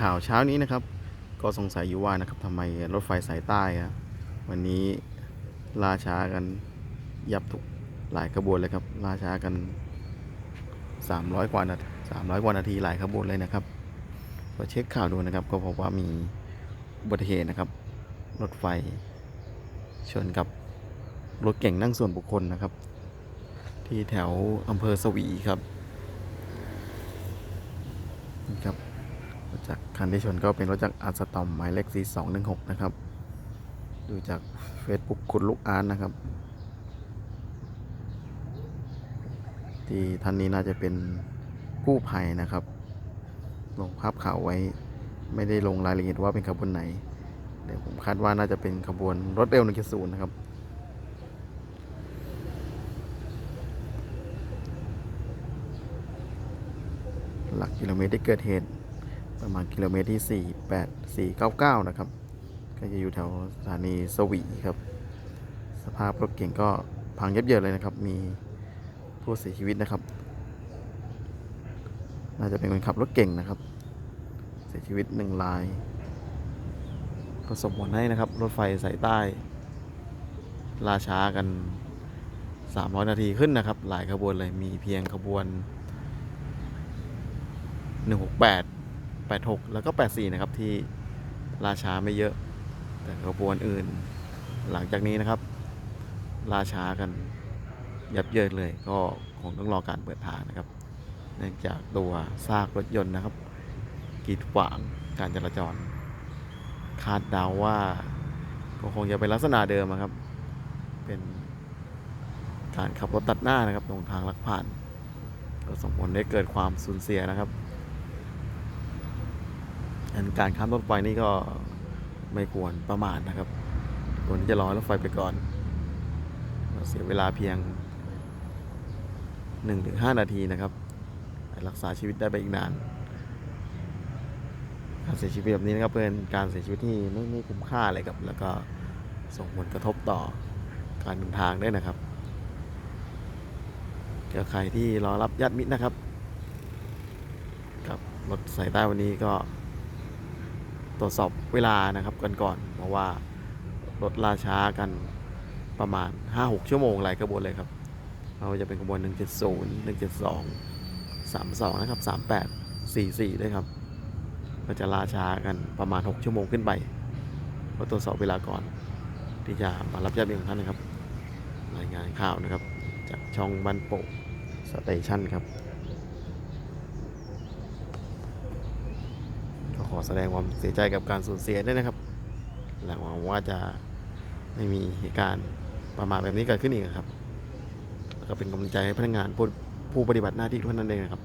ข่าวเช้านี้นะครับ ก็สงสัยอยู่ว่านะครับทำไมรถไฟสายใต้วันนี้ล่าช้ากันยับทุกหลายขบวนเลยครับล่าช้ากัน 300 กว่านาที300 กว่านาทีหลายขบวนเลยนะครับพอเช็คข่าวดูนะครับ ก็พบว่ามีอุบัติเหตุนะครับ รถไฟชนกับรถเก่งนั่งส่วนบุคคลนะครับ ที่แถวอำเภอสวีครับนี่ครับ รถ จากคันที่ชนก็เป็นรถจากอาร์สตอมหมายเลข4216 นะครับ ดูจาก Facebook คุณลูกอาร์ตนะครับ ที่ท่านนี้น่าจะเป็นกู้ภัยนะครับ ลงภาพข่าวไว้ไม่ได้ลงรายละเอียดว่าเป็นขบวนไหน เดี๋ยวผมคาดว่าน่าจะเป็นขบวนรถเร็ว1.0นะครับหลักกิโลเมตรที่เกิดเหตุ ประมาณกิโลเมตรที่ 4 8 4 9 9 นะครับ ก็จะอยู่แถวสถานีสวีครับ สภาพรถเก่งก็พังยับเยินเลยนะครับ มีผู้เสียชีวิตนะครับ น่าจะเป็นคนขับรถเก่งนะครับ เสียชีวิตหนึ่งรายก็สมผลให้นะครับ รถไฟสายใต้ ลาช้ากัน 300 นาทีขึ้นนะครับ หลายขบวนเลยมีเพียงขบวน 168 86 แล้วก็ 84 นะครับ ที่ราช้าไม่เยอะ แต่ขบวนอื่น หลังจากนี้นะครับ ราช้ากันยับเยินเลยก็คงต้องรอการเปิดทางนะครับเนื่องจากตัวซากรถยนต์นะครับ กีดขวางการจราจร คาดเดาว่า ก็คงจะเป็นลักษณะเดิมครับ เป็นการขับรถตัดหน้านะครับ ตรงทางลักผ่านก็ส่งผลให้เกิดความสูญเสียนะครับ อันการข้ามรถไฟนี่ก็ไม่ควรประมาทนะครับควรที่จะรอรถไฟไปก่อนเราเสียเวลาเพียง1-5 นาทีนะครับ รักษาชีวิตได้ไปอีกนาน การเสียชีวิตแบบนี้นะครับเป็นการเสียชีวิตที่ไม่ไม่คุ้มค่าเลยครับ แล้วก็ส่งผลกระทบต่อการเดินทางด้วยนะครับเกี่ยวใครที่รอรับญาติมิตรนะครับ กับรถสายใต้วันนี้ก็ ตรวจสอบเวลานะครับกันก่อนเพราะว่ารถล่าช้ากันประมาณ 5-6 ชั่วโมงหลายกระบวนเลยครับไม่ว่าจะเป็นกระบวน 170 172 32 นะครับ 38 44 ด้วยครับ ก็จะล่าช้ากันประมาณ 6 ชั่วโมงขึ้นไปก็ตรวจสอบเวลาก่อน ที่จะมารับญาติของท่านนะครับ รายงานข่าวนะครับ จากช่องบันโปสเตชันครับ ก็ข อแสดงความเสียใจกับการสูญเสียด้วยนะครับและหวังว่าจะไม่มีเหตุการณ์ประมาทแบบนี้เกิดขึ้นอีกนะครับแล้วก็เป็นกำลังใจให้พนักงานผู้ผู้ปฏิบัติหน้าที่ทุกท่านนั่นเองนะครับ